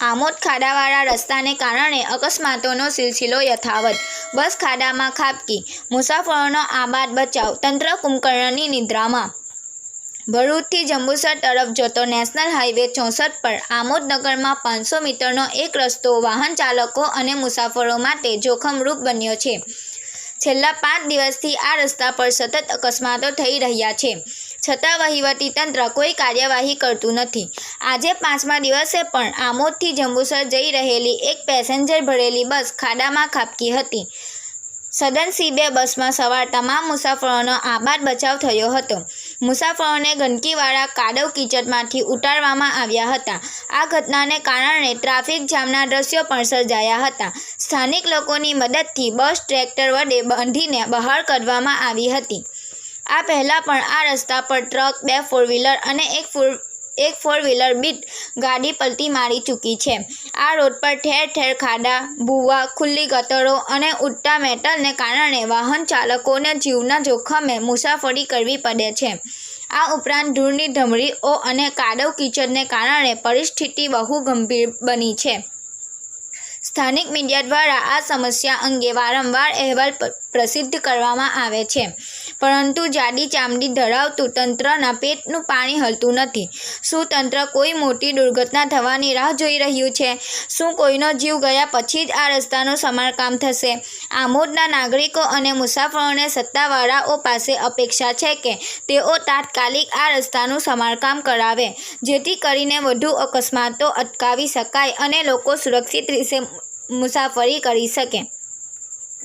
આમોદ ખાડાવાળા રસ્તાને કારણે અકસ્માતોનો સિલસિલો યથાવત. બસ ખાડામાં ખાબકી, મુસાફરોનો આબાદ બચાવ, તંત્ર કુંભકર્ણની નિદ્રામાં. ભરૂચથી જંબુસર તરફ જતો નેશનલ હાઈવે ચોસઠ પર આમોદ નગરમાં પાંચસો મીટરનો એક રસ્તો, વાહન ચાલકો અને મુસાફરો માટે જોખમરૂપ બન્યો છે. છેલ્લા પાંચ દિવસથી આ રસ્તા પર સતત અકસ્માતો થઈ રહ્યા છે. છતાં વહીવટી તંત્ર કોઈ કાર્યવાહી કરતું નથી. આજે પાંચમા દિવસે પણ આમોદથી જંબુસર જઈ રહેલી એક પેસેન્જર ભરેલી બસ ખાડામાં ખાબકી હતી. સદનસીબે બસમાં સવાર તમામ મુસાફરોનો આબાદ બચાવ થયો હતો. મુસાફરોને ગંદકીવાળા કાદવ કીચડમાંથી ઉતારવામાં આવ્યા હતા. આ ઘટનાને કારણે ટ્રાફિક જામના દ્રશ્યો પણ સર્જાયા હતા. સ્થાનિક લોકોની મદદથી બસ ટ્રેક્ટર વડે બાંધીને બહાર કાઢવામાં આવી હતી. આ પહેલાં પણ આ રસ્તા પર ટ્રક, બે ફોર વ્હીલર અને એક ફોર એક ફોર વ્હીલર બીટ ગાડી પલટી મારી ચૂકી છે. આ રોડ પર ઠેર ઠેર ખાડા, ભૂવા, ખુલ્લી ગટરો અને ઉડતા મેટલને કારણે વાહન ચાલકોને જીવના જોખમે મુસાફરી કરવી પડે છે. આ ઉપરાંત ધૂળની ધમરીઓ અને કાદવ કીચડને કારણે પરિસ્થિતિ બહુ ગંભીર બની છે. સ્થાનિક મીડિયા દ્વારા આ સમસ્યા અંગે વારંવાર અહેવાલ પ્રસિદ્ધ કરવામાં આવે છે. પરંતુ જાડી ચામડી ધરાવતું તંત્રના પેટનું પાણી હલતું નથી. શું તંત્ર કોઈ મોટી દુર્ઘટના થવાની રાહ જોઈ રહ્યું છે? શું કોઈનો જીવ ગયા પછી જ આ રસ્તાનું સમારકામ થશે? આમોદના નાગરિકો અને મુસાફરોને સત્તાવાળાઓ પાસે અપેક્ષા છે કે તેઓ તાત્કાલિક આ રસ્તાનું સમારકામ કરાવે, જેથી કરીને વધુ અકસ્માતો અટકાવી શકાય અને લોકો સુરક્ષિત રીતે મુસાફરી કરી શકે.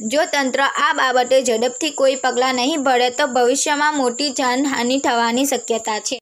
જો તંત્ર આ બાબતે ઝડપથી કોઈ પગલાં નહીં ભરે, તો ભવિષ્યમાં મોટી જાનહાનિ થવાની શક્યતા છે.